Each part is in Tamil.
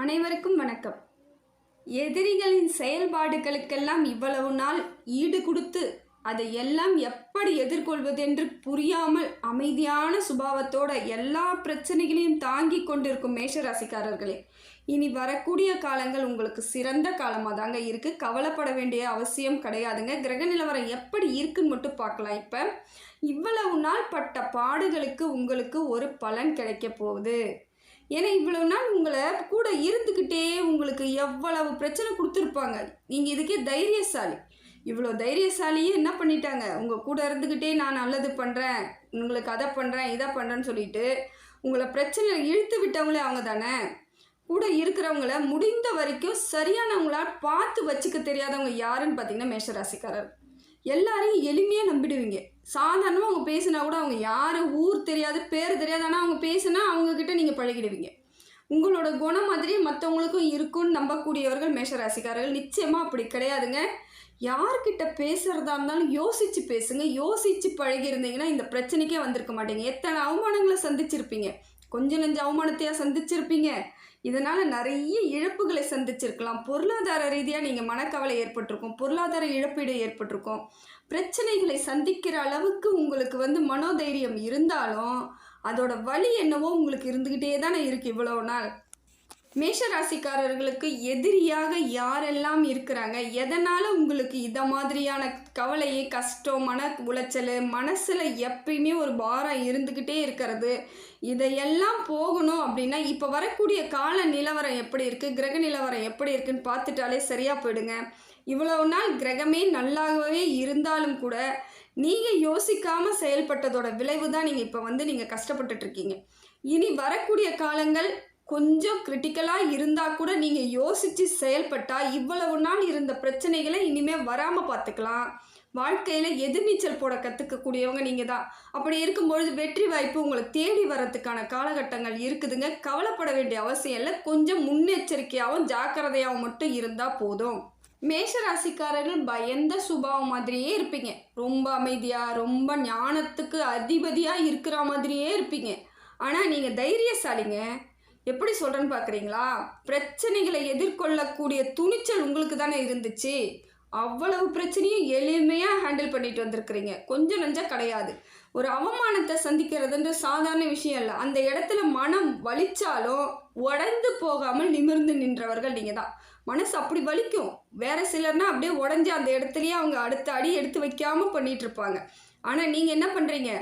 அனைவருக்கும் வணக்கம். எதிரிகளின் செயல்பாடுகளுக்கெல்லாம் இவ்வளவு நாள் ஈடு கொடுத்து அதை எல்லாம் எப்படி எதிர்கொள்வதென்று புரியாமல் அமைதியான சுபாவத்தோட எல்லா பிரச்சனைகளையும் தாங்கி கொண்டிருக்கும் மேஷராசிக்காரர்களே இனி வரக்கூடிய காலங்கள் உங்களுக்கு சிறந்த காலமாக தாங்க இருக்குது கவலைப்பட வேண்டிய அவசியம் கிடையாதுங்க. கிரக நிலவரம் எப்படி இருக்குன்னு மட்டும் பார்க்கலாம். இப்போ இவ்வளவு நாள் பட்ட பாடுகளுக்கு உங்களுக்கு ஒரு பலன் கிடைக்க போகுது. ஏன்னா இவ்வளவு நாள் உங்களை கூட இருந்துக்கிட்டே உங்களுக்கு எவ்வளவு பிரச்சனை கொடுத்துருப்பாங்க. நீங்கள் இதுக்கே தைரியசாலி. இவ்வளோ தைரியசாலியே என்ன பண்ணிட்டாங்க? உங்கள் கூட இருந்துக்கிட்டே நான் நல்லது பண்ணுறேன் உங்களுக்கு அதை பண்ணுறேன் இதை பண்ணுறேன்னு சொல்லிட்டு உங்களை பிரச்சனை இழுத்து விட்டவங்களே அவங்க தானே? கூட இருக்கிறவங்கள முடிந்த வரைக்கும் சரியானவங்களா பார்த்து வச்சுக்க தெரியாதவங்க யாருன்னு பார்த்தீங்கன்னா மேஷராசிக்காரர். எல்லாரையும் எளிமையாக நம்பிடுவீங்க. சாதாரணமாக அவங்க பேசினா கூட அவங்க யார் ஊர் தெரியாது பேர் தெரியாது ஆனால் அவங்க பேசினா அவங்கக்கிட்ட நீங்கள் பழகிடுவீங்க. உங்களோட குணம் மாதிரி மற்றவங்களுக்கும் இருக்கும்னு நம்பக்கூடியவர்கள் மேஷராசிக்காரர்கள். நிச்சயமாக அப்படி கிடையாதுங்க. யார்கிட்ட பேசுகிறதா இருந்தாலும் யோசித்து பேசுங்க. யோசித்து பழகியிருந்தீங்கன்னா இந்த பிரச்சனைக்கே வந்திருக்க மாட்டீங்க. எத்தனை அவமானங்களை சந்திச்சிருப்பீங்க. கொஞ்சம் நெஞ்ச அவமானத்தையாக சந்திச்சிருப்பீங்க. இதனால் நிறைய இழப்புகளை சந்திச்சிருக்கலாம். பொருளாதார ரீதியாக நீங்கள் மனக்கவலை ஏற்பட்டிருக்கும். பொருளாதார இழப்பீடு ஏற்பட்டிருக்கும். பிரச்சனைகளை சந்திக்கிற அளவுக்கு உங்களுக்கு வந்து மனோதைரியம் இருந்தாலும் அதோட வழி என்னவோ உங்களுக்கு இருந்துக்கிட்டே தானே இருக்குது இவ்வளோ நாள். மேஷராசிக்காரர்களுக்கு எதிரியாக யாரெல்லாம் இருக்கிறாங்க? எதனால் உங்களுக்கு இதை மாதிரியான கவலையை கஷ்டம் மன உளைச்சல் மனசில் எப்பயுமே ஒரு பாரம் இருந்துக்கிட்டே இருக்கிறது. இதையெல்லாம் போகணும் அப்படின்னா இப்போ வரக்கூடிய கால நிலவரம் எப்படி இருக்குது கிரக நிலவரம் எப்படி இருக்குன்னு பார்த்துட்டாலே சரியாக போயிடுங்க. இவ்வளவு நாள் கிரகமே நல்லாகவே இருந்தாலும் கூட நீங்கள் யோசிக்காமல் செயல்பட்டதோட விளைவு தான் நீங்கள் இப்போ வந்து நீங்கள் கஷ்டப்பட்டுட்ருக்கீங்க இனி வரக்கூடிய காலங்கள் கொஞ்சம் கிரிட்டிக்கலாக இருந்தால் கூட நீங்கள் யோசித்து செயல்பட்டால் இவ்வளவு நாள் இருந்த பிரச்சனைகளை இனிமேல் வராமல் பார்த்துக்கலாம் வாழ்க்கையில் எதிர்நீச்சல் போட கற்றுக்கக்கூடியவங்க நீங்கள் தான் அப்படி இருக்கும்பொழுது வெற்றி வாய்ப்பு உங்களை தேடி வரத்துக்கான காலகட்டங்கள் இருக்குதுங்க. கவலைப்பட வேண்டிய அவசியம் இல்லை. கொஞ்சம் முன்னெச்சரிக்கையாகவும் ஜாக்கிரதையாகவும் மட்டும் இருந்தால் போதும். மேஷராசிக்காரர்கள் பயந்த சுபாவம் மாதிரியே இருப்பீங்க. ரொம்ப அமைதியாக ரொம்ப ஞானத்துக்கு அதிபதியாக இருக்கிற மாதிரியே இருப்பீங்க. ஆனால் நீங்கள் தைரியசாலிங்க. எப்படி சொல்கிறேன்னு பார்க்குறீங்களா? பிரச்சனைகளை எதிர்கொள்ளக்கூடிய துணிச்சல் உங்களுக்கு தானே இருந்துச்சு. அவ்வளவு பிரச்சனையும் எளிமையாக ஹேண்டில் பண்ணிட்டு வந்திருக்கிறீங்க. கொஞ்சம் நஞ்சம் கிடையாது. ஒரு அவமானத்தை சந்திக்கிறதுன்ற சாதாரண விஷயம் இல்லை. அந்த இடத்துல மனம் வலிச்சாலும் உடைந்து போகாமல் நிமிர்ந்து நின்றவர்கள் நீங்கள் தான். மனசு அப்படி வலிக்கும். வேற சிலர்னா அப்படியே உடஞ்சி அந்த இடத்துலயே அவங்க அடுத்த அடி எடுத்து வைக்காமல் பண்ணிட்டு இருப்பாங்க. ஆனால் நீங்கள் என்ன பண்ணுறீங்க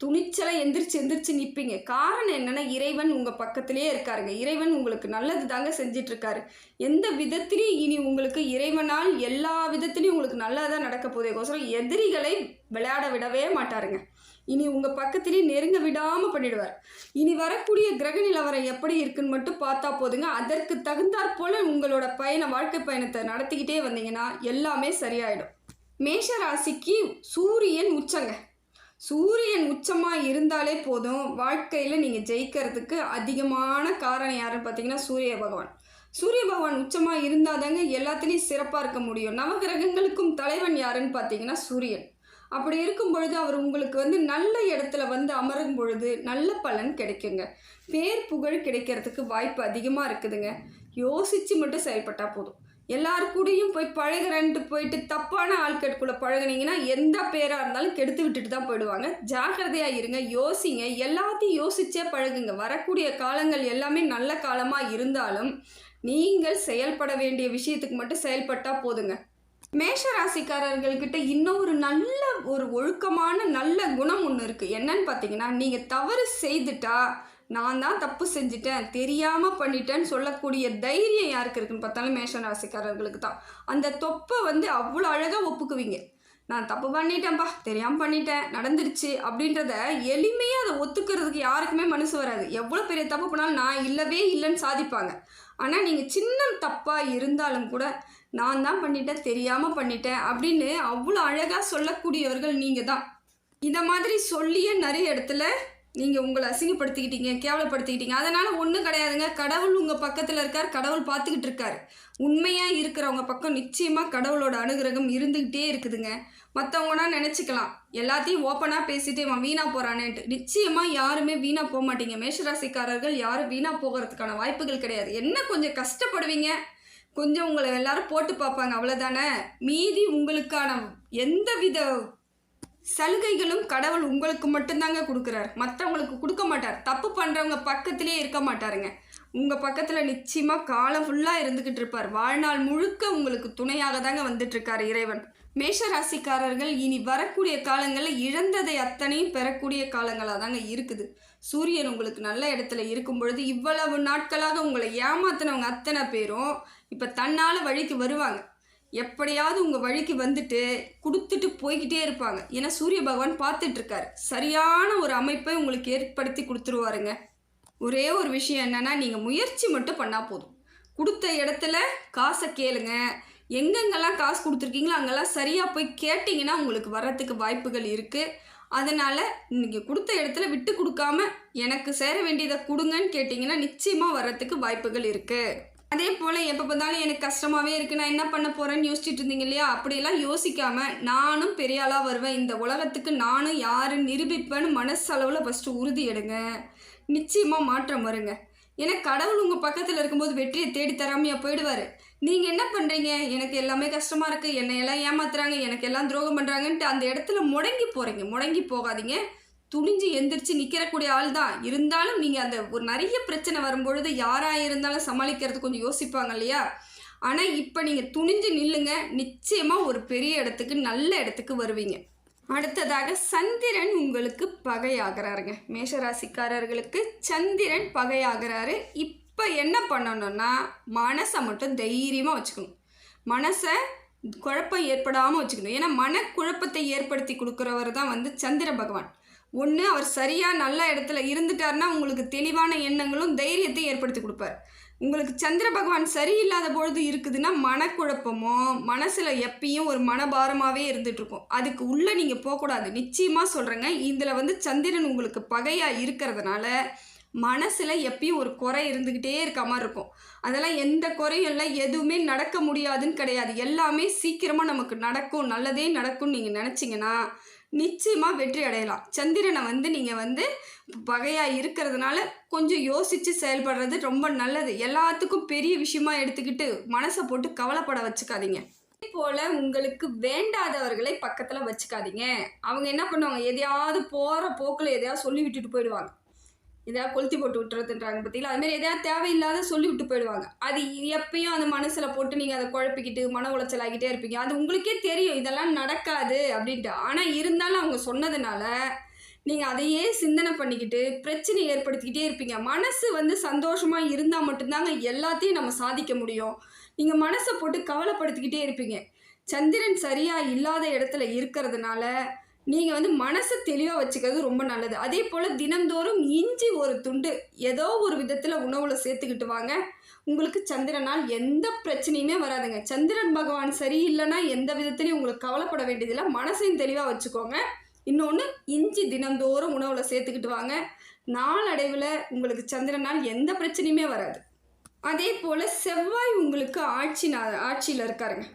துணிச்சலை எந்திரிச்சு எந்திரிச்சு நிற்பீங்க காரணம் என்னென்னா இறைவன் உங்கள் பக்கத்திலேயே இருக்காருங்க. இறைவன் உங்களுக்கு நல்லது தாங்க செஞ்சிட்ருக்காரு. எந்த விதத்திலையும் இனி உங்களுக்கு இறைவனால் எல்லா விதத்திலையும் உங்களுக்கு நல்லதாக நடக்க போதேக்கோசரம் எதிரிகளை விளையாட விடவே மாட்டாருங்க. இனி உங்கள் பக்கத்திலேயே நெருங்க விடாமல் பண்ணிடுவார். இனி வரக்கூடிய கிரக நிலவரம் எப்படி இருக்குன்னு மட்டும் பார்த்தா போதுங்க. அதற்கு தகுந்தாற் போல் உங்களோட பயண வாழ்க்கை பயணத்தை நடத்திக்கிட்டே வந்தீங்கன்னா எல்லாமே சரியாயிடும். மேஷ ராசிக்கு சூரியன் உச்சங்க. சூரியன் உச்சமாக இருந்தாலே போதும். வாழ்க்கையில் நீங்கள் ஜெயிக்கிறதுக்கு அதிகமான காரணம் யாருன்னு பார்த்தீங்கன்னா சூரிய பகவான். சூரிய பகவான் உச்சமாக இருந்தால் தாங்க எல்லாத்துலேயும் சிறப்பாக இருக்க முடியும். நவகிரகங்களுக்கும் தலைவன் யாருன்னு பார்த்தீங்கன்னா சூரியன். அப்படி இருக்கும் பொழுது அவர் உங்களுக்கு வந்து நல்ல இடத்துல வந்து அமரும் பொழுது நல்ல பலன் கிடைக்குங்க. பேர் புகழ் கிடைக்கிறதுக்கு வாய்ப்பு அதிகமாக இருக்குதுங்க. யோசித்து மட்டும் செயல்பட்டால் போதும். எல்லாரு கூடயும் போய் பழகுறேன்ட்டு போயிட்டு தப்பான ஆட்கட்குள்ளே பழகுனீங்கன்னா எந்த பேராக இருந்தாலும் கெடுத்து விட்டுட்டு தான் போயிடுவாங்க. ஜாக்கிரதையாக இருங்க யோசிங்க. எல்லாத்தையும் யோசிச்சே பழகுங்க. வரக்கூடிய காலங்கள் எல்லாமே நல்ல காலமாக இருந்தாலும் நீங்கள் செயல்பட வேண்டிய விஷயத்துக்கு மட்டும் செயல்பட்டால் போதுங்க. மேஷ ராசிக்காரர்கள்கிட்ட இன்னும் ஒரு நல்ல ஒரு ஒழுக்கமான நல்ல குணம் ஒன்று இருக்குது என்னன்னு பார்த்தீங்கன்னா நீங்கள் தவறு செய்துட்டா நான் தான் தப்பு செஞ்சுட்டேன் தெரியாமல் பண்ணிட்டேன்னு சொல்லக்கூடிய தைரியம் யாருக்கு இருக்குன்னு பார்த்தாலும் மேஷ ராசிக்காரர்களுக்கு தான். அந்த தொப்பை வந்து அவ்வளோ அழகாக ஒப்புக்குவீங்க. நான் தப்பு பண்ணிட்டேன்ப்பா தெரியாமல் பண்ணிட்டேன் நடந்துருச்சு அப்படின்றத எளிமையாக அதை ஒத்துக்கிறதுக்கு யாருக்குமே மனசு வராது. எவ்வளோ பெரிய தப்பு பண்ணாலும் நான் இல்லவே இல்லைன்னு சாதிப்பாங்க. ஆனால் நீங்கள் சின்ன தப்பாக இருந்தாலும் கூட நான் தான் பண்ணிட்டேன் தெரியாமல் பண்ணிட்டேன் அப்படின்னு அவ்வளோ அழகாக சொல்லக்கூடியவர்கள் நீங்கள் தான். இந்த மாதிரி சொல்லியே நிறைய இடத்துல நீங்கள் உங்களை அசிங்கப்படுத்திக்கிட்டீங்க கேவலப்படுத்திக்கிட்டீங்க. அதனால் ஒன்றும் கிடையாதுங்க. கடவுள் உங்கள் பக்கத்தில் இருக்கார். கடவுள் பார்த்துக்கிட்டு இருக்கார். உண்மையாக இருக்கிறவங்க பக்கம் நிச்சயமாக கடவுளோட அனுகிரகம் இருந்துக்கிட்டே இருக்குதுங்க. மற்றவங்கன்னா நினச்சிக்கலாம். எல்லாத்தையும் ஓப்பனாக பேசிகிட்டே இவன் வீணாக போகிறானேன்ட்டு நிச்சயமாக யாருமே வீணாக போக மாட்டீங்க. மேஷராசிக்காரர்கள் யாரும் வீணாக போகிறதுக்கான வாய்ப்புகள் கிடையாது. என்ன கொஞ்சம் கஷ்டப்படுவீங்க? கொஞ்சம் உங்களை எல்லாரும் போட்டு பார்ப்பாங்க. அவ்வளோதானே மீதி உங்களுக்கான எந்த வித சலுகைகளும் கடவுள் உங்களுக்கு மட்டும்தாங்க கொடுக்குறாரு. மற்றவங்களுக்கு கொடுக்க மாட்டார். தப்பு பண்ணுறவங்க பக்கத்திலே இருக்க மாட்டாருங்க. உங்கள் பக்கத்தில் நிச்சயமாக காலம் ஃபுல்லாக இருந்துக்கிட்டு இருப்பார். வாழ்நாள் முழுக்க உங்களுக்கு துணையாக தாங்க வந்துட்டுருக்காரு இறைவன். மேஷ ராசிக்காரர்கள் இனி வரக்கூடிய காலங்களில் இழந்ததை அத்தனையும் பெறக்கூடிய காலங்களாக தாங்க இருக்குது. சூரியன் உங்களுக்கு நல்ல இடத்துல இருக்கும் பொழுது இவ்வளவு நாட்களாக உங்களை ஏமாத்தினவங்க அத்தனை பேரும் இப்போ தன்னால் வழிக்கு வருவாங்க. எப்படியாவது உங்கள் வழிக்கு வந்துட்டு கொடுத்துட்டு போய்கிட்டே இருப்பாங்க. ஏன்னா சூரிய பகவான் பார்த்துட்ருக்காரு. சரியான ஒரு அமைப்பை உங்களுக்கு ஏற்படுத்தி கொடுத்துருவாருங்க. ஒரே ஒரு விஷயம் என்னென்னா நீங்கள் முயற்சி மட்டும் பண்ணால் போதும். கொடுத்த இடத்துல காசை கேளுங்க. எங்கெங்கெல்லாம் காசு கொடுத்துருக்கீங்களோ அங்கெல்லாம் சரியாக போய் கேட்டிங்கன்னா உங்களுக்கு வர்றதுக்கு வாய்ப்புகள் இருக்குது அதனால் நீங்கள் கொடுத்த இடத்துல விட்டு கொடுக்காம எனக்கு சேர வேண்டியதை கொடுங்கன்னு கேட்டிங்கன்னா நிச்சயமாக வர்றதுக்கு வாய்ப்புகள் இருக்குது அதே போல் எப்போ பார்த்தாலும் எனக்கு கஷ்டமாகவே இருக்குது நான் என்ன பண்ண போகிறேன்னு யோசிச்சுட்டு இருந்தீங்க இல்லையா? அப்படியெல்லாம் யோசிக்காமல் நானும் பெரிய ஆளாக வருவேன். இந்த உலகத்துக்கு நானும் யார் நிரூபிப்பேன்னு மனசளவில் ஃபஸ்ட்டு உறுதி எடுங்க. நிச்சயமாக மாற்றம் வருங்க. ஏன்னா கடவுள் உங்கள் பக்கத்தில் இருக்கும்போது வெற்றியை தேடி தராமையா போயிடுவார். நீங்கள் என்ன பண்ணுறீங்க எனக்கு எல்லாமே கஷ்டமாக இருக்குது என்னை எல்லாம் ஏமாத்துறாங்க. எனக்கு எல்லாம் துரோகம் பண்ணுறாங்கன்ட்டு அந்த இடத்துல முடங்கி போகிறீங்க முடங்கி போகாதீங்க. துணிஞ்சு எந்திரிச்சு நிற்கிறக்கூடிய ஆள் தான் இருந்தாலும் நீங்கள் அந்த ஒரு நிறைய பிரச்சனை வரும்பொழுது யாராக இருந்தாலும் சமாளிக்கிறது கொஞ்சம் யோசிப்பாங்க இல்லையா? ஆனால் இப்போ நீங்கள் துணிஞ்சு நில்லுங்க. நிச்சயமாக ஒரு பெரிய இடத்துக்கு நல்ல இடத்துக்கு வருவீங்க. அடுத்ததாக சந்திரன் உங்களுக்கு பகையாகிறாருங்க. மேஷராசிக்காரர்களுக்கு சந்திரன் பகையாகிறாரு. இப்போ என்ன பண்ணணும்னா மனசை மட்டும் தைரியமாக வச்சுக்கணும். மனசை குழப்பம் ஏற்படாமல் வச்சுக்கணும். ஏன்னா மனக்குழப்பத்தை ஏற்படுத்தி கொடுக்குறவர் தான் வந்து சந்திர பகவான். ஒன்று அவர் சரியாக நல்ல இடத்துல இருந்துட்டார்னா உங்களுக்கு தெளிவான எண்ணங்களும் தைரியத்தையும் ஏற்படுத்தி கொடுப்பார். உங்களுக்கு சந்திர பகவான் சரியில்லாத பொழுது இருக்குதுன்னா மனக்குழப்பமோ மனசில் எப்பயும் ஒரு மனபாரமாகவே இருந்துகிட்ருக்கும் அதுக்கு உள்ளே நீங்கள் போகக்கூடாது. நிச்சயமாக சொல்கிறேங்க இதில் வந்து சந்திரன் உங்களுக்கு பகையாக இருக்கிறதுனால மனசில் எப்பயும் ஒரு குறை இருந்துக்கிட்டே இருக்க மாதிரி இருக்கும். அதெல்லாம் எந்த குறையும் இல்லை எதுவுமே நடக்க முடியாதுன்னு கிடையாது. எல்லாமே சீக்கிரமாக நமக்கு நடக்கும் நல்லதே நடக்கும்னு நீங்கள் நினச்சிங்கன்னா நிச்சயமாக வெற்றி அடையலாம். சந்திரனை வந்து நீங்கள் வந்து பகையாக இருக்கிறதுனால கொஞ்சம் யோசித்து செயல்படுறது ரொம்ப நல்லது. எல்லாத்துக்கும் பெரிய விஷயமா எடுத்துக்கிட்டு மனசை போட்டு கவலைப்பட வச்சுக்காதீங்க. அதே போல் உங்களுக்கு வேண்டாதவர்களை பக்கத்தில் வச்சுக்காதீங்க. அவங்க என்ன பண்ணுவாங்க? எதையாவது போகிற போக்கில் எதையாவது சொல்லி விட்டுட்டு போயிடுவாங்க. எதாவது கொளுத்தி போட்டு விட்டுறதுன்றாங்க பார்த்தீங்களா? அதுமாரி எதாவது தேவையில்லாத சொல்லி விட்டு போயிடுவாங்க. அது எப்பயும் அந்த மனசில் போட்டு நீங்கள் அதை குழப்பிக்கிட்டு மன உளைச்சல் ஆகிட்டே இருப்பீங்க. அது உங்களுக்கே தெரியும். இதெல்லாம் நடக்காது அப்படின்ட்டு. ஆனால் இருந்தாலும் அவங்க சொன்னதுனால நீங்கள் அதையே சிந்தனை பண்ணிக்கிட்டு பிரச்சனை ஏற்படுத்திக்கிட்டே இருப்பீங்க. மனசு வந்து சந்தோஷமாக இருந்தால் மட்டும்தாங்க எல்லாத்தையும் நம்ம சாதிக்க முடியும். நீங்கள் மனசை போட்டு கவலைப்படுத்திக்கிட்டே இருப்பீங்க. சந்திரன் சரியாக இல்லாத இடத்துல இருக்கிறதுனால நீங்கள் வந்து மனசை தெளிவாக வச்சுக்கிறது ரொம்ப நல்லது. அதே போல் தினந்தோறும் இஞ்சி ஒரு துண்டு ஏதோ ஒரு விதத்தில் உணவில் சேர்த்துக்கிட்டு வாங்க. உங்களுக்கு சந்திரனால் எந்த பிரச்சனையுமே வராதுங்க. சந்திரன் பகவான் சரியில்லைன்னா எந்த விதத்துலையும் உங்களுக்கு கவலைப்பட வேண்டியதில்லை. மனசையும் தெளிவாக வச்சுக்கோங்க. இன்னொன்று இஞ்சி தினந்தோறும் உணவில் சேர்த்துக்கிட்டு வாங்க. நாளடைவில் உங்களுக்கு சந்திரனால் எந்த பிரச்சனையுமே வராது. அதே போல் செவ்வாய் உங்களுக்கு ஆட்சி ஆட்சியில் இருக்காருங்க.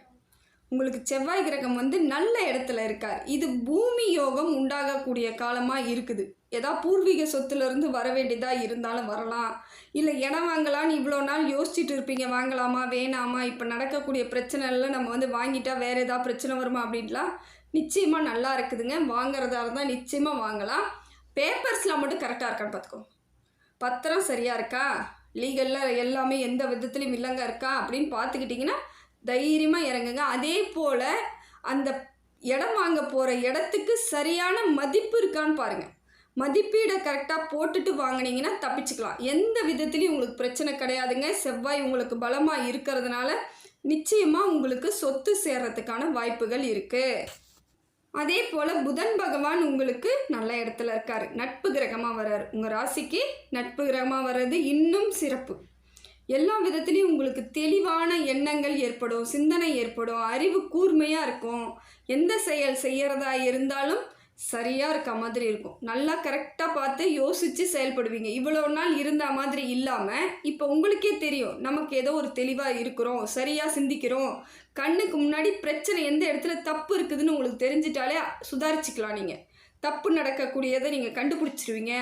உங்களுக்கு செவ்வாய் கிரகம் வந்து நல்ல இடத்துல இருக்கார். இது பூமி யோகம் உண்டாகக்கூடிய காலமாக இருக்குது. ஏதா பூர்வீக சொத்துலேருந்து வர வேண்டியதாக இருந்தாலும் வரலாம். இல்லை இடம் வாங்கலாம்னு இவ்வளோ நாள் யோசிச்சுட்டு இருப்பீங்க. வாங்கலாமா வேணாமா? இப்போ நடக்கக்கூடிய பிரச்சனைலாம் நம்ம வந்து வாங்கிட்டா வேறு ஏதாவது பிரச்சனை வருமா அப்படின்லாம் நிச்சயமாக நல்லா இருக்குதுங்க. வாங்குறதா இருந்தால் நிச்சயமாக வாங்கலாம். பேப்பர்ஸ்லாம் மட்டும் கரெக்டாக இருக்கான்னு பார்த்துக்கோ. பத்திரம் சரியாக இருக்கா? லீகலில் எல்லாமே எந்த விதத்துலையும் இல்லைங்க இருக்கா? அப்படின்னு பார்த்துக்கிட்டிங்கன்னா தைரியமாக இறங்குங்க. அதே போல் அந்த இடம் வாங்க போகிற இடத்துக்கு சரியான மதிப்பு இருக்கான்னு பாருங்கள் மதிப்பீடை கரெக்டாக போட்டுட்டு வாங்கினீங்கன்னா தப்பிச்சுக்கலாம். எந்த விதத்துலையும் உங்களுக்கு பிரச்சனை கிடையாதுங்க. செவ்வாய் உங்களுக்கு பலமாக இருக்கிறதுனால நிச்சயமாக உங்களுக்கு சொத்து சேர்றதுக்கான வாய்ப்புகள் இருக்குது அதே போல் புதன் பகவான் உங்களுக்கு நல்ல இடத்துல இருக்கார். நட்பு கிரகமாக வர்றார். உங்கள் ராசிக்கு நட்பு கிரகமாக வர்றது இன்னும் சிறப்பு. எல்லா விதத்துலேயும் உங்களுக்கு தெளிவான எண்ணங்கள் ஏற்படும் சிந்தனை ஏற்படும் அறிவு கூர்மையாக இருக்கும். எந்த செயல் செய்கிறதா இருந்தாலும் சரியாக இருக்க மாதிரி இருக்கும். நல்லா கரெக்டாக பார்த்து யோசித்து செயல்படுவீங்க. இவ்வளோ நாள் இருந்த மாதிரி இல்லாமல் இப்போ உங்களுக்கே தெரியும். நமக்கு ஏதோ ஒரு தெளிவாக இருக்கிறோம் சரியாக சிந்திக்கிறோம். கண்ணுக்கு முன்னாடி பிரச்சனை எந்த இடத்துல தப்பு இருக்குதுன்னு உங்களுக்கு தெரிஞ்சிட்டாலே சுதாரிச்சுக்கலாம் நீங்கள் தப்பு நடக்கக்கூடியதை நீங்கள் கண்டுபிடிச்சிருவீங்க.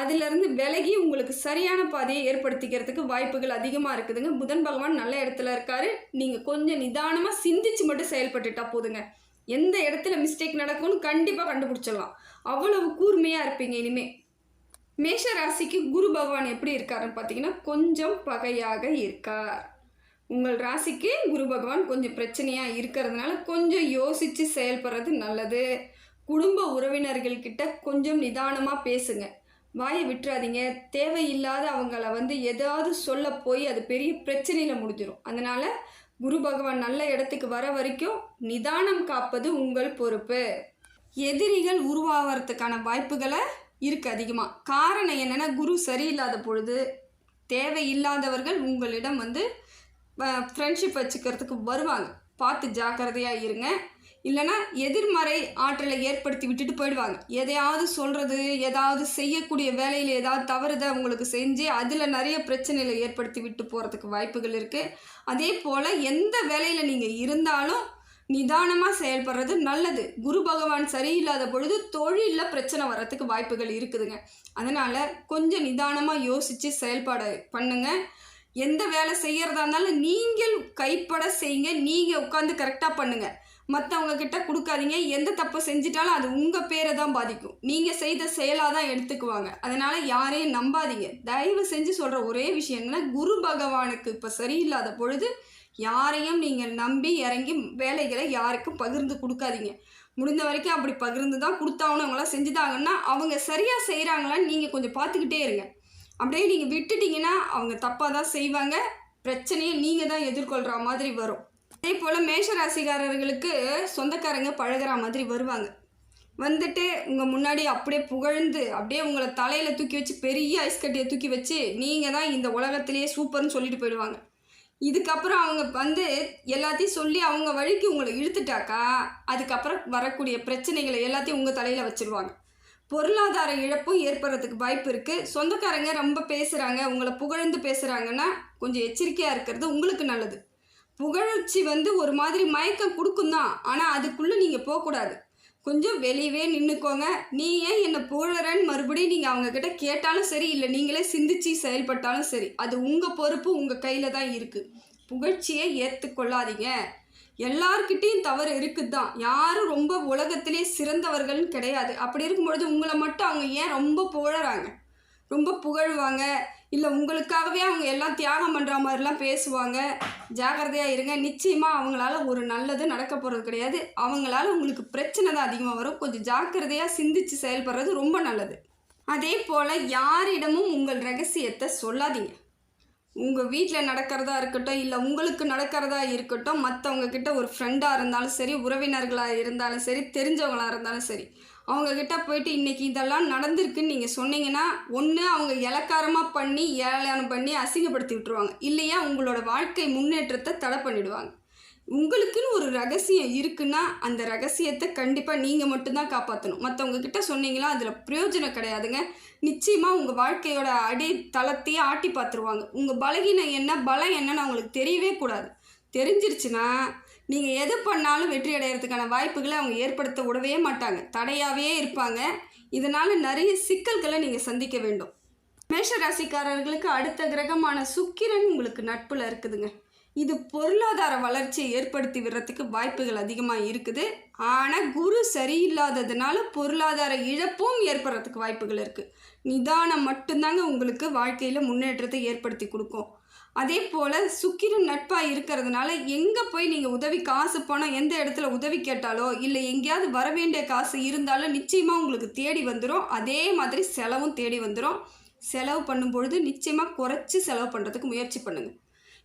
அதிலிருந்து விலகி உங்களுக்கு சரியான பாதையை ஏற்படுத்திக்கிறதுக்கு வாய்ப்புகள் அதிகமாக இருக்குதுங்க. புதன் பகவான் நல்ல இடத்துல இருக்காரு. நீங்கள் கொஞ்சம் நிதானமாக சிந்திச்சு மட்டும் செயல்பட்டுட்டா போதுங்க. எந்த இடத்துல மிஸ்டேக் நடக்கும்னு கண்டிப்பாக கண்டுபிடிச்சிடலாம். அவ்வளவு கூர்மையாக இருப்பீங்க இனிமே. மேஷ ராசிக்கு குரு பகவான் எப்படி இருக்காருன்னு பார்த்தீங்கன்னா கொஞ்சம் பகையாக இருக்கார். உங்கள் ராசிக்கு குரு பகவான் கொஞ்சம் பிரச்சனையாக இருக்கிறதுனால கொஞ்சம் யோசித்து செயல்படுறது நல்லது. குடும்ப உறவினர்கள்கிட்ட கொஞ்சம் நிதானமாக பேசுங்க. வாயை விட்டுறாதீங்க. தேவையில்லாத அவங்கள வந்து ஏதாவது சொல்ல போய் அது பெரிய பிரச்சனையில் முடிஞ்சிடும் அதனால் குரு பகவான் நல்ல இடத்துக்கு வர வரைக்கும் நிதானம் காப்பது உங்கள் பொறுப்பு. எதிரிகள் உருவாகிறதுக்கான வாய்ப்புகளை இருக்குது அதிகமாக காரணம் என்னென்னா குரு சரியில்லாத பொழுது தேவையில்லாதவர்கள் உங்களிடம் வந்து ஃப்ரெண்ட்ஷிப் வச்சுக்கிறதுக்கு வருவாங்க. பார்த்து ஜாக்கிரதையாக இருங்க. இல்லைன்னா எதிர்மறை ஆற்றலை ஏற்படுத்தி விட்டுட்டு போயிடுவாங்க. எதையாவது சொல்கிறது ஏதாவது செய்யக்கூடிய வேலையில் ஏதாவது தவறுதை அவங்களுக்கு செஞ்சு அதில் நிறைய பிரச்சனைகளை ஏற்படுத்தி விட்டு போகிறதுக்கு வாய்ப்புகள் இருக்குது அதே போல் எந்த வேலையில் நீங்கள் இருந்தாலும் நிதானமாக செயல்படுறது நல்லது. குரு பகவான் சரியில்லாத பொழுது தொழிலில் பிரச்சனை வர்றதுக்கு வாய்ப்புகள் இருக்குதுங்க. அதனால் கொஞ்சம் நிதானமாக யோசித்து செயல்பாடு பண்ணுங்கள் எந்த வேலை செய்கிறதா இருந்தாலும் நீங்கள் கைப்பட செய்யுங்க. நீங்கள் உட்காந்து கரெக்டாக பண்ணுங்கள் மற்றவங்க கிட்ட கொடுக்காதீங்க. எந்த தப்பு செஞ்சிட்டாலும் அது உங்கள் பேரை தான் பாதிக்கும். நீங்கள் செய்த செயலாக தான் எடுத்துக்குவாங்க. அதனால் யாரையும் நம்பாதீங்க. தயவு செஞ்சு சொல்கிற ஒரே விஷயம் என்னன்னா குரு பகவானுக்கு இப்போ சரியில்லாத பொழுது யாரையும் நீங்கள் நம்பி இறங்கி வேலைகளை யாருக்கும் பகிர்ந்து கொடுக்காதீங்க. முடிந்த வரைக்கும் அப்படி பகிர்ந்து தான் கொடுத்தாங்கன்னு அவங்களாம் செஞ்சுதாங்கன்னா அவங்க சரியாக செய்கிறாங்களான்னு நீங்கள் கொஞ்சம் பார்த்துக்கிட்டே இருங்க. அப்படியே நீங்கள் விட்டுட்டீங்கன்னா அவங்க தப்பாக தான் செய்வாங்க. பிரச்சனையை நீங்கள் தான் எதிர்கொள்கிற மாதிரி வரும். அதே போல் மேஷராசிக்காரர்களுக்கு சொந்தக்காரங்க பழகிற மாதிரி வருவாங்க. வந்துட்டு உங்கள் முன்னாடி அப்படியே புகழ்ந்து அப்படியே உங்களை தலையில் தூக்கி வச்சு பெரிய ஐஸ் கட்டியை தூக்கி வச்சு நீங்கள் தான் இந்த உலகத்திலேயே சூப்பர்னு சொல்லிட்டு போயிடுவாங்க. இதுக்கப்புறம் அவங்க வந்து எல்லாத்தையும் சொல்லி அவங்க வழிக்கு உங்களை இழுத்துட்டாக்கா அதுக்கப்புறம் வரக்கூடிய பிரச்சனைகளை எல்லாத்தையும் உங்கள் தலையில் வச்சுருவாங்க. பொருளாதார இழப்பும் ஏற்படுறதுக்கு வாய்ப்பு இருக்குது சொந்தக்காரங்க ரொம்ப பேசுகிறாங்க உங்களை புகழ்ந்து பேசுகிறாங்கன்னா கொஞ்சம் எச்சரிக்கையாக இருக்கிறது உங்களுக்கு நல்லது. புகழ்ச்சி வந்து ஒரு மாதிரி மயக்கம் கொடுக்கும் தான் ஆனால் அதுக்குள்ளே நீங்கள் போகக்கூடாது. கொஞ்சம் வெளியவே நின்றுக்கோங்க நீ ஏன் என்னை புகழறன்னு மறுபடியும் நீங்கள் அவங்கக்கிட்ட கேட்டாலும் சரி இல்லை நீங்களே சிந்திச்சு செயல்பட்டாலும் சரி அது உங்கள் பொறுப்பு உங்கள் கையில் தான் இருக்குது புகழ்ச்சியை ஏற்றுக்கொள்ளாதீங்க எல்லார்கிட்டேயும் தவறு இருக்குது தான் யாரும் ரொம்ப உலகத்திலே சிறந்தவர்கள்னு கிடையாது. அப்படி இருக்கும்பொழுது உங்களை மட்டும் அவங்க ஏன் ரொம்ப புகழறாங்க? ரொம்ப புகழ்வாங்க. இல்லை உங்களுக்காகவே அவங்க எல்லாம் தியாகம் பண்ணுற மாதிரிலாம் பேசுவாங்க. ஜாக்கிரதையாக இருங்க. நிச்சயமாக அவங்களால ஒரு நல்லது நடக்க போகிறது கிடையாது. அவங்களால உங்களுக்கு பிரச்சனை தான் அதிகமாக வரும். கொஞ்சம் ஜாக்கிரதையாக சிந்தித்து செயல்படுறது ரொம்ப நல்லது. அதே போல் யாரிடமும் உங்கள் ரகசியத்தை சொல்லாதீங்க. உங்கள் வீட்டில் நடக்கிறதா இருக்கட்டும் இல்லை உங்களுக்கு நடக்கிறதா இருக்கட்டும் மற்றவங்க கிட்ட ஒரு ஃப்ரெண்டாக இருந்தாலும் சரி உறவினர்களாக இருந்தாலும் சரி தெரிஞ்சவங்களாக இருந்தாலும் சரி அவங்கக்கிட்ட போயிட்டு இன்றைக்கி இதெல்லாம் நடந்திருக்குன்னு நீங்கள் சொன்னீங்கன்னா ஒன்று அவங்க இலக்காரமாக பண்ணி ஏளனம் பண்ணி அசிங்கப்படுத்தி விட்டுருவாங்க. இல்லையா உங்களோட வாழ்க்கை முன்னேற்றத்தை தடை பண்ணிடுவாங்க. உங்களுக்குன்னு ஒரு ரகசியம் இருக்குன்னா அந்த ரகசியத்தை கண்டிப்பாக நீங்கள் மட்டும்தான் காப்பாற்றணும் மற்றவங்க கிட்ட சொன்னீங்களா அதில் பிரயோஜனம் கிடையாதுங்க. நிச்சயமாக உங்கள் வாழ்க்கையோட அடி தளத்தையே ஆட்டி பார்த்துருவாங்க. உங்கள் பலகீனம் என்ன பலம் என்னன்னு அவங்களுக்கு தெரியவே கூடாது. தெரிஞ்சிருச்சுன்னா நீங்கள் எது பண்ணாலும் வெற்றி அடைகிறதுக்கான வாய்ப்புகளை அவங்க ஏற்படுத்த விடவே மாட்டாங்க. தடையாகவே இருப்பாங்க. இதனால் நிறைய சிக்கல்களை நீங்கள் சந்திக்க வேண்டும். மேஷ ராசிக்காரர்களுக்கு அடுத்த கிரகமான சுக்கிரன் உங்களுக்கு நட்பில் இருக்குதுங்க. இது பொருளாதார வளர்ச்சியை ஏற்படுத்தி விடுறதுக்கு வாய்ப்புகள் அதிகமாக இருக்குது. ஆனால் குரு சரியில்லாததுனால பொருளாதார இழப்பும் ஏற்படுறதுக்கு வாய்ப்புகள் இருக்குது நிதானம் மட்டும்தாங்க உங்களுக்கு வாழ்க்கையில் முன்னேற்றத்தை ஏற்படுத்தி கொடுக்கும். அதே போல் சுக்கிரன் நட்பாக இருக்கிறதுனால எங்கே போய் நீங்கள் உதவி காசு பணம் எந்த இடத்துல உதவி கேட்டாலோ இல்லை எங்கேயாவது வர வேண்டிய காசு இருந்தாலும் நிச்சயமாக உங்களுக்கு தேடி வந்துடும் அதே மாதிரி செலவும் தேடி வந்துடும் செலவு பண்ணும்பொழுது நிச்சயமாக குறைச்சி செலவு பண்ணுறதுக்கு முயற்சி பண்ணுங்கள்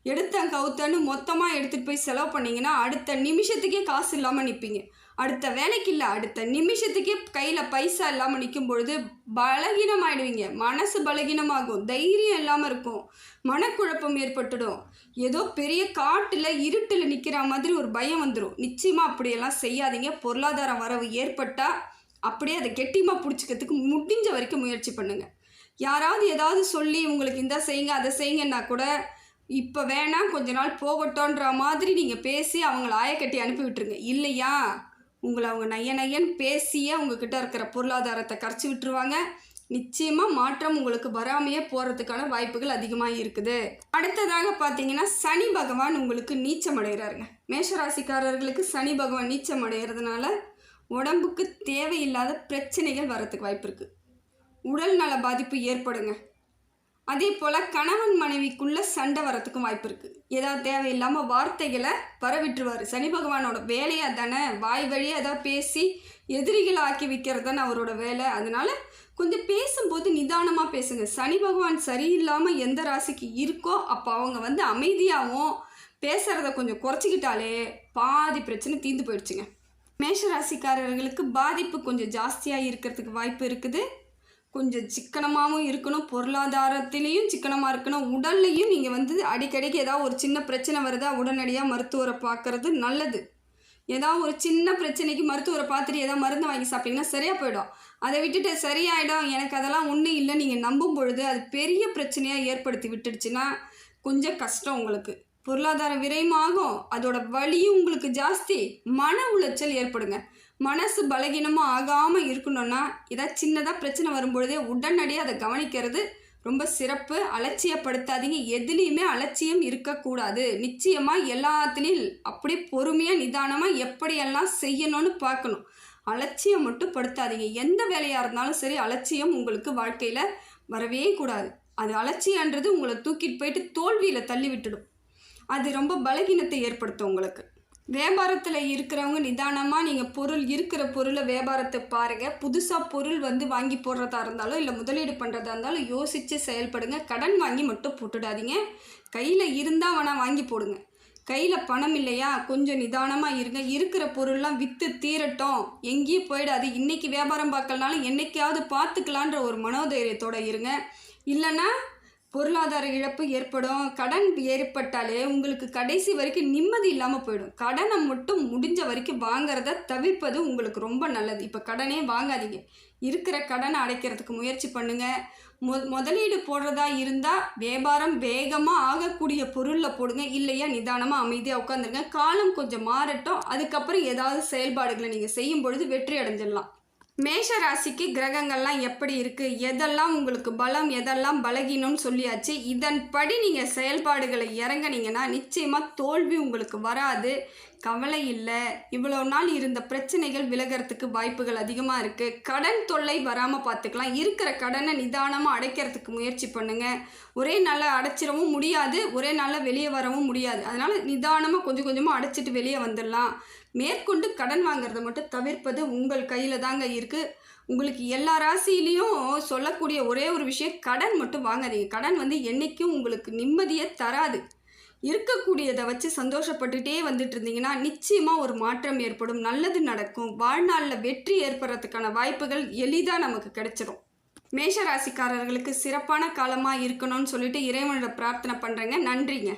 எடுத்தேன் கவுத்தன்னு மொத்தமாக எடுத்துகிட்டு போய் செலவு பண்ணிங்கன்னா அடுத்த நிமிஷத்துக்கே காசு இல்லாமல் நிற்பீங்க அடுத்த வேலைக்கு இல்லை அடுத்த நிமிஷத்துக்கே கையில் பைசா இல்லாமல் நிற்கும் பொழுது பலகீனமாயிடுவீங்க. மனசு பலகீனமாகும். தைரியம் இல்லாமல் இருக்கும். மனக்குழப்பம் ஏற்பட்டுடும். ஏதோ பெரிய காட்டில் இருட்டில் நிற்கிற மாதிரி ஒரு பயம் வந்துடும் நிச்சயமாக அப்படியெல்லாம் செய்யாதீங்க. பொருளாதார வரவு ஏற்பட்டால் அப்படியே அதை கெட்டியமாக பிடிச்சிக்கிறதுக்கு முடிஞ்ச வரைக்கும் முயற்சி பண்ணுங்கள் யாராவது ஏதாவது சொல்லி உங்களுக்கு இந்த செய்யுங்க அதை செய்யுங்கன்னா கூட இப்போ வேணாம் கொஞ்ச நாள் போகட்டோன்ற மாதிரி நீங்கள் பேசி அவங்கள ஆயக்கட்டி அனுப்பி விட்டுருங்க. இல்லையா? உங்களை அவங்க நைய நையன் பேசியே உங்ககிட்ட இருக்கிற பொருளாதாரத்தை கரைச்சி விட்டுருவாங்க. நிச்சயமாக மாற்றம் உங்களுக்கு வராமையே போகிறதுக்கான வாய்ப்புகள் அதிகமாக இருக்குது. அடுத்ததாக பார்த்தீங்கன்னா சனி பகவான் உங்களுக்கு நீச்சம் அடைகிறாருங்க மேஷராசிக்காரர்களுக்கு சனி பகவான் நீச்சம் அடைகிறதுனால உடம்புக்கு தேவையில்லாத பிரச்சனைகள் வரத்துக்கு வாய்ப்பு இருக்குது உடல் நல பாதிப்பு ஏற்படுங்க. அதே போல் கணவன் மனைவிக்குள்ள சண்டை வரத்துக்கும் வாய்ப்பு இருக்குது ஏதாவது தேவையில்லாமல் வார்த்தைகளை பரவிட்டுருவார். சனி பகவானோட வேலையாக தானே? வாய் வழியாக ஏதாவது பேசி எதிரிகளை ஆக்கி வைக்கிறது தானே அவரோட வேலை. அதனால் கொஞ்சம் பேசும்போது நிதானமாக பேசுங்க. சனி பகவான் சரியில்லாமல் எந்த ராசிக்கு இருக்கோ அப்போ அவங்க வந்து அமைதியாகவும் பேசுகிறத கொஞ்சம் குறைச்சிக்கிட்டாலே பாதி பிரச்சனை தீர்ந்து போயிடுச்சுங்க. மேஷ ராசிக்காரர்களுக்கு பாதிப்பு கொஞ்சம் ஜாஸ்தியாக இருக்கிறதுக்கு வாய்ப்பு இருக்குது. கொஞ்சம் சிக்கனமாகவும் இருக்கணும் பொருளாதாரத்திலையும் சிக்கனமாக இருக்கணும். உடல்லையும் நீங்கள் வந்து அடிக்கடிக்கு ஏதாவது ஒரு சின்ன பிரச்சனை வருதா உடனடியாக மருத்துவரை பார்க்குறது நல்லது. ஏதாவது ஒரு சின்ன பிரச்சனைக்கு மருத்துவரை பார்த்துட்டு ஏதாவது மருந்து வாங்கி சாப்பிட்டீங்கன்னா சரியாக போயிடும். அதை விட்டுட்டு சரியாயிடும். எனக்கு அதெல்லாம் ஒன்றும் இல்லை நீங்கள் நம்பும் பொழுது அது பெரிய பிரச்சனையாக ஏற்படுத்தி விட்டுடுச்சுன்னா கொஞ்சம் கஷ்டம் உங்களுக்கு. பொருளாதார விரயமாகும் அதோட வலியும் உங்களுக்கு ஜாஸ்தி. மன உளைச்சல் ஏற்படுங்க. மனசு பலகீனமாக ஆகாமல் இருக்கணும்னா ஏதாவது சின்னதாக பிரச்சனை வரும்பொழுதே உடனடியாக அதை கவனிக்கிறது ரொம்ப சிறப்பு. அலட்சியப்படுத்தாதீங்க. எதுலேயுமே அலட்சியம் இருக்கக்கூடாது. நிச்சயமாக எல்லாத்துலேயும் அப்படியே பொறுமையாக நிதானமாக எப்படியெல்லாம் செய்யணும்னு பார்க்கணும். அலட்சியம் மட்டும் படுத்தாதீங்க. எந்த வேலையாக இருந்தாலும் சரி அலட்சியம் உங்களுக்கு வாழ்க்கையில் வரவே கூடாது. அது அலட்சியன்றது உங்களை தூக்கிட்டு போயிட்டு தோல்வியில் தள்ளி விட்டுடும். அது ரொம்ப பலகீனத்தை ஏற்படுத்தும் உங்களுக்கு. வியாபாரத்தில் இருக்கிறவங்க நிதானமாக நீங்கள் பொருள் இருக்கிற பொருளை வியாபாரத்தை பாருங்கள் புதுசாக பொருள் வந்து வாங்கி போடுறதா இருந்தாலும் இல்லை முதலீடு பண்ணுறதா இருந்தாலும் யோசித்து செயல்படுங்க. கடன் வாங்கி மட்டும் போட்டுடாதீங்க. கையில் இருந்தால் வேணால் வாங்கி போடுங்க. கையில் பணம் இல்லையா? கொஞ்சம் நிதானமாக இருங்க. இருக்கிற பொருள்லாம் விற்று தீரட்டும். எங்கேயும் போயிடாது. இன்றைக்கி வியாபாரம் பார்க்கலனாலும் என்னைக்காவது பார்த்துக்கலான்ற ஒரு மனோதைரியத்தோடு இருங்க. இல்லைன்னா பொருளாதார இழப்பு ஏற்படும். கடன் ஏற்பட்டாலே உங்களுக்கு கடைசி வரைக்கும் நிம்மதி இல்லாமல் போயிடும். கடனை மட்டும் முடிஞ்ச வரைக்கும் வாங்குறத தவிர்ப்பது உங்களுக்கு ரொம்ப நல்லது. இப்போ கடனே வாங்காதீங்க. இருக்கிற கடனை அடைக்கிறதுக்கு முயற்சி பண்ணுங்கள் மொ முதலீடு போடுறதா இருந்தால் வியாபாரம் வேகமாக ஆகக்கூடிய பொருளில் போடுங்க. இல்லையா நிதானமாக அமைதியாக உட்காந்துருங்க காலம் கொஞ்சம் மாறட்டும். அதுக்கப்புறம் ஏதாவது செயல்பாடுகளை நீங்கள் செய்யும் பொழுது வெற்றி அடைஞ்சிடலாம். மேஷ ராசிக்கு கிரகங்கள்லாம் எப்படி இருக்குது எதெல்லாம் உங்களுக்கு பலம் எதெல்லாம் பலகீனம்னு சொல்லியாச்சு. இதன்படி நீங்கள் செயல்பாடுகளை இறங்குனீங்கன்னா நிச்சயமாக தோல்வி உங்களுக்கு வராது. கவலை இல்லை. இவ்வளோ நாள் இருந்த பிரச்சனைகள் விலகிறதுக்கு வாய்ப்புகள் அதிகமாக இருக்குது கடன் தொல்லை வராமல் பார்த்துக்கலாம் இருக்கிற கடனை நிதானமாக அடைக்கிறதுக்கு முயற்சி பண்ணுங்கள் ஒரே நாளில் அடைச்சிடவும் முடியாது. ஒரே நாளில் வெளியே வரவும் முடியாது. அதனால் நிதானமாக கொஞ்சம் கொஞ்சமாக அடைச்சிட்டு வெளியே வந்துடலாம். மேற்கொண்டு கடன் வாங்குறத மட்டும் தவிர்ப்பது உங்கள் கையில் தாங்க இருக்குது உங்களுக்கு எல்லா ராசியிலையும் சொல்லக்கூடிய ஒரே ஒரு விஷயம் கடன் மட்டும் வாங்காதீங்க. கடன் வந்து என்றைக்கும் உங்களுக்கு நிம்மதியை தராது. இருக்கக்கூடியதை வச்சு சந்தோஷப்பட்டுட்டே வந்துட்டு இருந்தீங்கன்னா நிச்சயமாக ஒரு மாற்றம் ஏற்படும் நல்லது நடக்கும். வாழ்நாளில் வெற்றி ஏற்படுறதுக்கான வாய்ப்புகள் எளிதாக நமக்கு கிடைச்சிரும். மேஷ ராசிக்காரர்களுக்கு சிறப்பான காலமாக இருக்கணும்னு சொல்லிட்டு இறைவனோட பிரார்த்தனை பண்ணுறேங்க நன்றிங்க.